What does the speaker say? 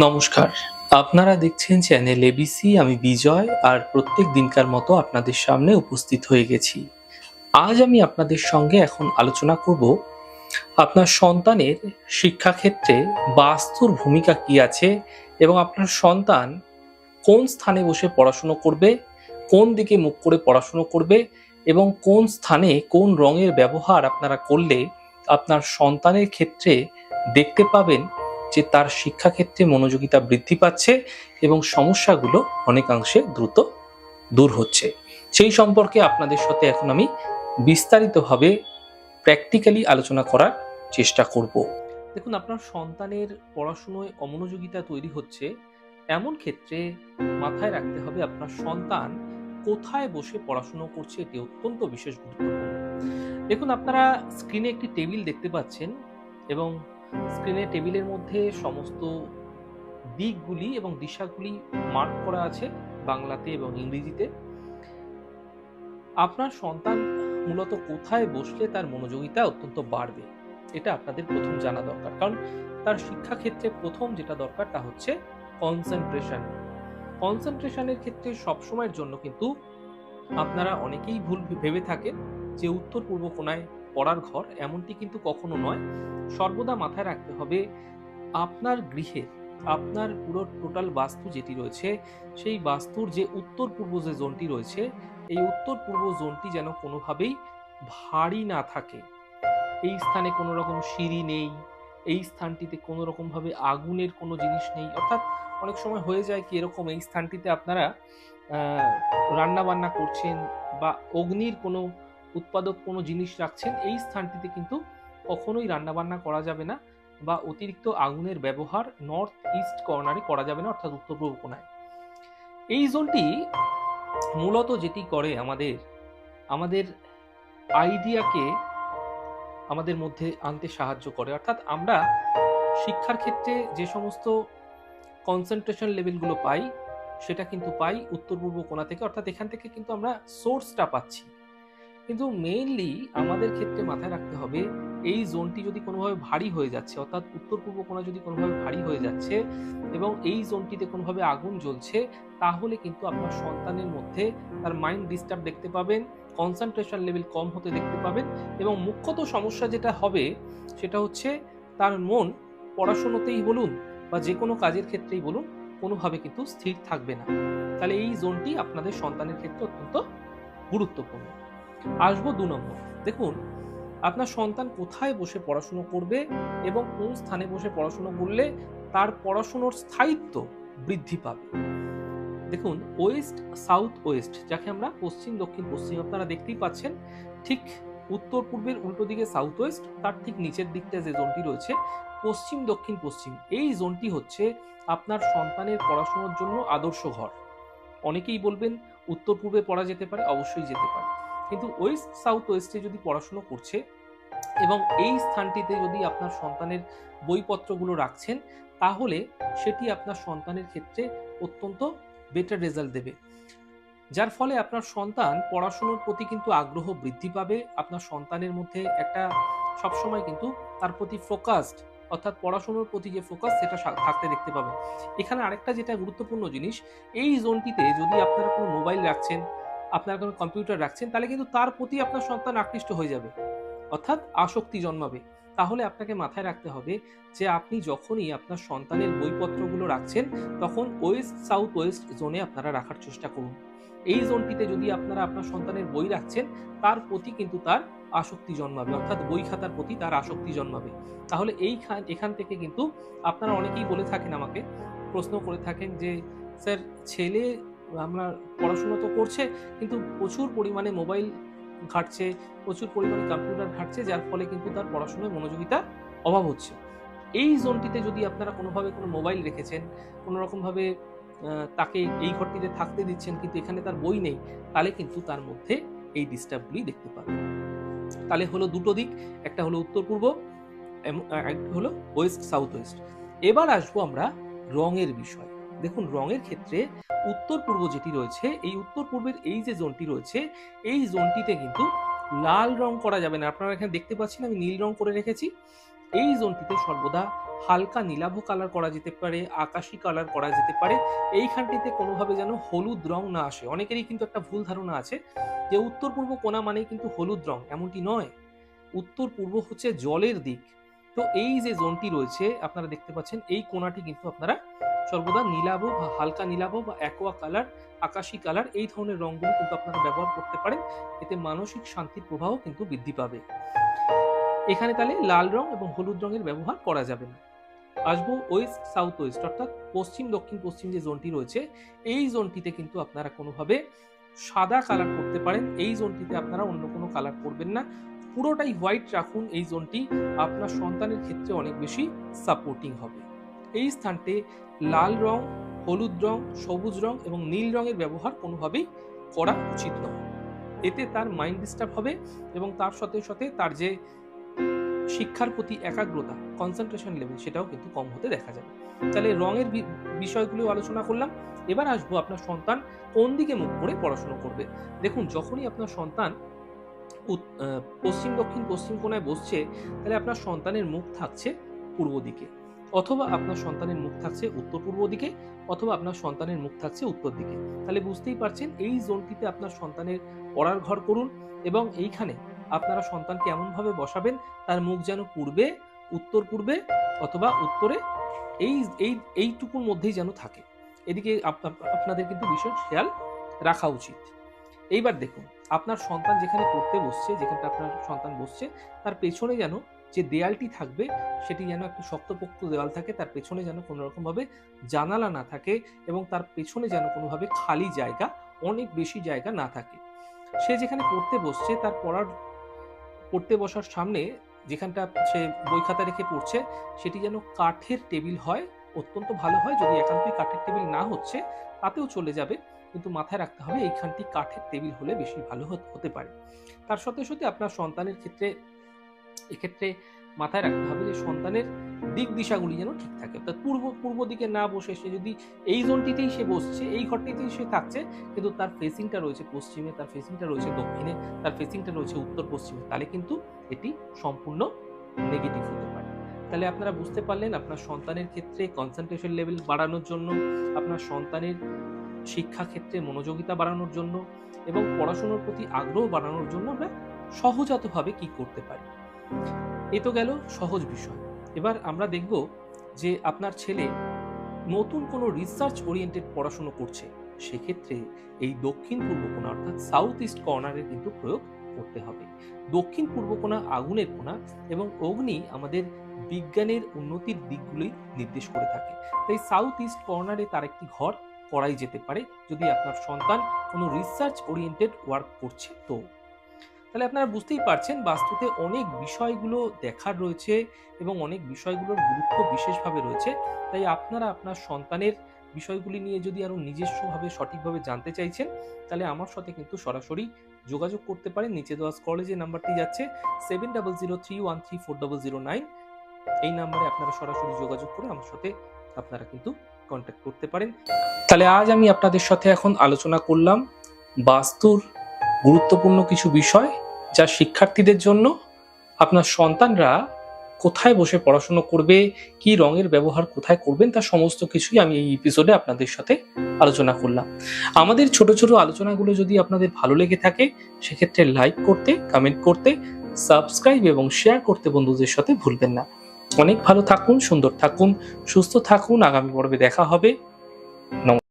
নমস্কার। আপনারা দেখছেন চ্যানেল এবিসি আমি বিজয়, আর প্রত্যেক দিনকার মতো আপনাদের সামনে উপস্থিত হয়ে গেছি। আজ আমি আপনাদের সঙ্গে এখন আলোচনা করব, আপনার সন্তানের শিক্ষাক্ষেত্রে বাস্তুর ভূমিকা কি আছে, এবং আপনার সন্তান কোন স্থানে বসে পড়াশুনো করবে, কোন দিকে মুখ করে পড়াশুনো করবে, এবং কোন স্থানে কোন রঙের ব্যবহার আপনারা করলে আপনার সন্তানের ক্ষেত্রে দেখতে পাবেন যে তার শিক্ষাক্ষেত্রে মনোযোগিতা বৃদ্ধি পাচ্ছে এবং সমস্যাগুলো অনেকাংশে দ্রুত দূর হচ্ছে। সেই সম্পর্কে আপনাদের সাথে এখন আমি বিস্তারিতভাবে প্র্যাকটিক্যালি আলোচনা করার চেষ্টা করব। দেখুন, আপনার সন্তানের পড়াশুনোয় অমনোযোগিতা তৈরি হচ্ছে। এমন ক্ষেত্রে মাথায় রাখতে হবে আপনার সন্তান কোথায় বসে পড়াশুনো করছে এটি অত্যন্ত বিশেষ গুরুত্বপূর্ণ। দেখুন, আপনারা স্ক্রিনে একটি টেবিল দেখতে পাচ্ছেন এবং স্ক্রিনে টেবিলের মধ্যে সমস্ত দিকগুলি এবং দিশাগুলি মার্ক করা আছে বাংলাতে এবং ইংরেজিতে। আপনার সন্তান মূলত কোথায় বসলে তার মনোযোগিতা অত্যন্ত বাড়বে, এটা আপনাদের প্রথম জানা দরকার। কারণ তার শিক্ষাক্ষেত্রে প্রথম যেটা দরকার তা হচ্ছে কনসেন্ট্রেশন কনসেন্ট্রেশনের ক্ষেত্রে সবসময়ের জন্য কিন্তু আপনারা অনেকেই ভুল ভেবে থাকেন যে উত্তর পূর্ব কোনায় পড়ার ঘর এমনটি কিন্তু কখনো নয়। সর্বদা মাথায় রাখতে হবে আপনার গৃহে আপনার পুরো টোটাল বাস্তু যেটি রয়েছে, সেই বাস্তুর যে উত্তর পূর্ব যে জোনটি রয়েছে, এই উত্তর পূর্ব জোনটি যেন কোনোভাবেই ভারী না থাকে। এই স্থানে কোনো রকম সিঁড়ি নেই, এই স্থানটিতে কোনো রকমভাবে আগুনের কোনো জিনিস নেই। অর্থাৎ অনেক সময় হয়ে যায় কি এরকম এই স্থানটিতে আপনারা রান্না বান্না করছেন বা অগ্নির কোনো উৎপাদক কোনো জিনিস রাখছেন, এই স্থানটিতে কিন্তু কখনোই রান্নাবান্না করা যাবে না বা অতিরিক্ত আগুনের ব্যবহার নর্থ ইস্ট কর্নারে করা যাবে না, অর্থাৎ উত্তর পূর্ব কোনায় এই জোনটি মূলত যেটি করে আমাদের আমাদের আইডিয়াকে আমাদের মধ্যে আনতে সাহায্য করে। অর্থাৎ আমরা শিক্ষার ক্ষেত্রে যে সমস্ত কনসেন্ট্রেশন লেভেলগুলো পাই, সেটা কিন্তু পাই উত্তর পূর্ব কোণা থেকে। অর্থাৎ এখান থেকে কিন্তু আমরা সোর্সটা পাচ্ছি। কিন্তু মেইনলি আমাদের ক্ষেত্রে মাথায় রাখতে হবে, এই জোনটি যদি কোনোভাবে ভারী হয়ে যাচ্ছে, অর্থাৎ উত্তর পূর্ব কোণা যদি কোনোভাবে ভারী হয়ে যাচ্ছে এবং এই জোনটিতে কোনোভাবে আগুন জ্বলছে, তাহলে কিন্তু আপনার সন্তানের মধ্যে তার মাইন্ড ডিস্টার্ব দেখতে পাবেন কনসেন্ট্রেশন লেভেল কম হতে দেখতে পাবেন এবং মুখ্যত সমস্যা যেটা হবে, সেটা হচ্ছে তার মন পড়াশুনোতেই বলুন বা যে কোনো কাজের ক্ষেত্রেই বলুন, কোনোভাবে কিন্তু স্থির থাকবে না। তাহলে এই জোনটি আপনাদের সন্তানের ক্ষেত্রে অত্যন্ত গুরুত্বপূর্ণ। আসব দু নম্বর। দেখুন, আপনার সন্তান কোথায় বসে পড়াশুনো করবে এবং কোন স্থানে বসে পড়াশুনো করলে তার পড়াশুনোর স্থায়িত্ব বৃদ্ধি পাবে? দেখুন, ওয়েস্ট, সাউথ ওয়েস্ট, যাকে আমরা পশ্চিম, দক্ষিণ, পশ্চিম, আপনারা দেখতেই পাচ্ছেন, ঠিক উত্তর পূর্বের উল্টো দিকে সাউথ ওয়েস্ট, তার ঠিক নিচের দিকটা যে জোনটি রয়েছে, পশ্চিম, দক্ষিণ, পশ্চিম, এই জোনটি হচ্ছে আপনার সন্তানের পড়াশুনোর জন্য আদর্শ ঘর। অনেকেই বলবেন, উত্তর পূর্বে পড়া যেতে পারে, অবশ্যই যেতে পারে। কিন্তু ওয়েস্ট সাউথ ওয়েস্টে যদি পড়াশুনো করছে এবং এই স্থানটিতে যদি আপনার সন্তানের বইপত্রগুলো রাখছেন, তাহলে সেটি আপনার সন্তানের ক্ষেত্রে অত্যন্ত বেটার রেজাল্ট দেবে। যার ফলে আপনার সন্তান পড়াশুনোর প্রতি কিন্তু আগ্রহ বৃদ্ধি পাবে, আপনার সন্তানের মধ্যে একটা সবসময় কিন্তু তার প্রতি ফোকাসড অর্থাৎ পড়াশুনোর প্রতি যে ফোকাস সেটা থাকতে দেখতে পাবেন এখানে আরেকটা যেটা গুরুত্বপূর্ণ জিনিস, এই জোনটিতে যদি আপনারা কোনো মোবাইল রাখছেন আপনার কোনো কম্পিউটার রাখছেন, তাহলে কিন্তু তার প্রতি আপনার সন্তান আকৃষ্ট হয়ে যাবে। অর্থাৎ আসক্তি জন্মাবে। তাহলে আপনাকে মাথায় রাখতে হবে যে আপনি যখনই আপনার সন্তানের বইপত্রগুলো রাখছেন, তখন ওয়েস্ট সাউথ ওয়েস্ট জোনে আপনারা রাখার চেষ্টা করুন। এই জোনটিতে যদি আপনারা আপনার সন্তানের বই রাখছেন, তার প্রতি কিন্তু তার আসক্তি জন্মাবে। অর্থাৎ বই খাতার প্রতি তার আসক্তি জন্মাবে। তাহলে এই এখান থেকে কিন্তু আপনারা অনেকেই বলে থাকেন আমাকে, প্রশ্ন করে থাকেন যে, স্যার, ছেলে আমরা পড়াশুনো তো করছে, কিন্তু প্রচুর পরিমাণে মোবাইল ঘাটছে, প্রচুর পরিমাণে কম্পিউটার ঘাটছে, যার ফলে কিন্তু তার পড়াশোনায় মনোযোগিতা অভাব হচ্ছে। এই জোনটিতে যদি আপনারা কোনোভাবে কোনো মোবাইল রেখেছেন কোনো রকমভাবে তাকে এই ঘরটিতে থাকতে দিচ্ছেন, কিন্তু এখানে তার বই নেই, তাহলে কিন্তু তার মধ্যে এই ডিস্টার্বগুলি দেখতে পাবেন। তাহলে হলো দুটো দিক, একটা হলো উত্তর পূর্ব একটা হলো ওয়েস্ট সাউথ ওয়েস্ট এবার আসব আমরা রঙের বিষয়। দেখুন, রঙের ক্ষেত্রে উত্তর পূর্ব যেটি রয়েছে, এই উত্তর পূর্বের এই যে জোনটি রয়েছে, এই জোনটিতে কিন্তু লাল রং করা যাবে না। আপনারা এখানে দেখতে পাচ্ছেন, আমি নীল রং করে রেখেছি। এই জোনটিতে সর্বদা হালকা নীলাভ কালার করা যেতে পারে, আকাশি কালার করা যেতে পারে। এইখানটিতে কোনোভাবে যেন হলুদ রং না আসে। অনেকেরই কিন্তু একটা ভুল ধারণা আছে যে উত্তর পূর্ব কোণা মানেই কিন্তু হলুদ রং, এমনটি নয়। উত্তর পূর্ব হচ্ছে জলের দিক। তো এই যে জোনটি রয়েছে, আপনারা দেখতে পাচ্ছেন, এই কোণাটি কিন্তু আপনারা সর্বদা নীলাভ বা হালকা নীলাভ বা অ্যাকোয়া কালার আকাশি কালার এই ধরনের রঙগুলো কিন্তু আপনারা ব্যবহার করতে পারেন। এতে মানসিক শান্তির প্রবাহ কিন্তু বৃদ্ধি পাবে। এখানে তাহলে লাল রং এবং হলুদ রঙের ব্যবহার করা যাবে না। আসব ওয়েস্ট সাউথ ওয়েস্ট অর্থাৎ পশ্চিম দক্ষিণ পশ্চিম যে জোনটি রয়েছে, এই জোনটিতে কিন্তু আপনারা কোনোভাবে সাদা কালার করতে পারেন। এই জোনটিতে আপনারা অন্য কোনো কালার করবেন না। পুরোটাই হোয়াইট রাখুন। এই জোনটি আপনার সন্তানের ক্ষেত্রে অনেক বেশি সাপোর্টিং হবে। এই স্থানটি লাল রং, হলুদ রং, সবুজ রং এবং নীল রঙের ব্যবহার কোনোভাবেই করা উচিত নয়। এতে তার মাইন্ড ডিস্টার্ব হবে এবং তার সাথে সাথে তার যে শিক্ষার প্রতি একাগ্রতা কনসেন্ট্রেশন লেভেল সেটাও কিন্তু কম হতে দেখা যাবে। তাহলে রঙের বিষয়গুলো আলোচনা করলাম। এবার আসব আপনার সন্তান কোন দিকে মুখ করে পড়াশোনা করবে? দেখুন, যখনই আপনার সন্তান পশ্চিম, দক্ষিণ, পশ্চিম কোণায় বসছে, তাহলে আপনার সন্তানের মুখ থাকছে পূর্ব দিকে। অথবা আপনার সন্তানের মুখ থাকছে উত্তর পূর্ব দিকে, অথবা আপনার সন্তানের মুখ থাকছে উত্তর দিকে। তাহলে বুঝতেই পারছেন, এই জোনটিতে আপনার সন্তানের পড়ার ঘর করুন এবং এইখানে আপনারা সন্তানকে এমনভাবে বসাবেন, তার মুখ যেন পূর্বে, উত্তর পূর্বে অথবা উত্তরে এই এই, এইটুকুর মধ্যেই যেন থাকে। এদিকে আপ- আপ- আপনাদের কিন্তু বিশেষ খেয়াল রাখা উচিত। এইবার দেখুন, আপনার সন্তান যেখানে পড়তে বসছে, যেখানটা আপনার সন্তান বসছে, তার পেছনে যেন যে দেয়ালটি থাকবে, সেটি যেন একটি শক্তপোক্ত দেওয়াল থাকে, তার পেছনে যেন কোনো রকমভাবে জানালা না থাকে এবং তার পেছনে যেন কোনোভাবে খালি জায়গা, অনেক বেশি জায়গা না থাকে। সে যেখানে পড়তে বসছে, তার পড়ার, পড়তে বসার সামনে যেখানটা সে বই খাতা রেখে পড়ছে, সেটি যেন কাঠের টেবিল হয়, অত্যন্ত ভালো হয়। যদি একান্তই কাঠের টেবিল না হচ্ছে, তাতেও চলে যাবে। কিন্তু মাথায় রাখতে হবে, এইখানটি কাঠের টেবিল হলে বেশি ভালো হত- পারে। তার সাথে সাথে আপনার সন্তানের ক্ষেত্রে এক্ষেত্রে মাথায় রাখতে হবে যে সন্তানের দিক দিশাগুলি যেন ঠিক থাকে। অর্থাৎ পূর্ব পূর্ব দিকে না বসে সে যদি এই জোনটিতেই সে বসছে, এই ঘরটিতেই সে থাকছে, কিন্তু তার ফেসিংটা রয়েছে পশ্চিমে, তার ফেসিংটা রয়েছে দক্ষিণে, তার ফেসিংটা রয়েছে উত্তর পশ্চিমে, তাহলে কিন্তু এটি সম্পূর্ণ নেগেটিভ হতে পারে। তাহলে আপনারা বুঝতে পারলেন আপনার সন্তানের ক্ষেত্রে কনসেন্ট্রেশন লেভেল বাড়ানোর জন্য, আপনার সন্তানের শিক্ষা ক্ষেত্রে মনোযোগিতা বাড়ানোর জন্য এবং পড়াশোনার প্রতি আগ্রহ বাড়ানোর জন্য আমরা সহজাতভাবে কি করতে পারি? এ তো গেল সহজ বিষয়। এবার আমরা দেখব যে আপনার ছেলে নতুন কোনো রিসার্চ ওরিয়েন্টেড পড়াশুনো করছে। সেক্ষেত্রে এই দক্ষিণ পূর্ব কোণা, অর্থাৎ সাউথ ইস্ট কর্নারের কিন্তু প্রয়োগ করতে হবে। দক্ষিণ পূর্ব কোণা, আগুনের কোণা এবং অগ্নি আমাদের বিজ্ঞানের উন্নতির দিকগুলি নির্দেশ করে থাকে। তাই সাউথ ইস্ট কর্নারে তার একটি ঘর করাই যেতে পারে। যদি আপনার সন্তান কোনো রিসার্চ ওরিয়েন্টেড ওয়ার্ক করছে, তো তাহলে আপনারা বুঝতেই পারছেন বাস্তুতে অনেক বিষয়গুলো দেখার রয়েছে এবং অনেক বিষয়গুলোর গুরুত্ব বিশেষভাবে রয়েছে। তাই আপনারা আপনার সন্তানের বিষয়গুলি নিয়ে যদি আরও নিজস্বভাবে সঠিকভাবে জানতে চাইছেন, তাহলে আমার সাথে কিন্তু সরাসরি যোগাযোগ করতে পারেন। নিচে দেওয়া যে নাম্বারটি যাচ্ছে seven double zero three one three four double zero nine এই নাম্বারে আপনারা সরাসরি যোগাযোগ করে আমার সাথে আপনারা কিন্তু কন্ট্যাক্ট করতে পারেন। তাহলে আজ আমি আপনাদের সাথে এখন আলোচনা করলাম বাস্তুর গুরুত্বপূর্ণ কিছু বিষয়। যা শিক্ষার্থীদের জন্য আপনার সন্তানরা কোথায় বসে পড়াশোনা করবে, কি রঙের ব্যবহার কোথায় করবেন তার সমস্ত কিছুই আমি এই এপিসোডে আপনাদের সাথে আলোচনা করলাম। আমাদের ছোট ছোট আলোচনাগুলো যদি আপনাদের ভালো লেগে থাকে, সেক্ষেত্রে লাইক করতে কমেন্ট করতে সাবস্ক্রাইব এবং শেয়ার করতে বন্ধুদের সাথে ভুলবেন না। অনেক ভালো থাকুন, সুন্দর থাকুন, সুস্থ থাকুন, আগামী পর্বে দেখা হবে। নমস্কার।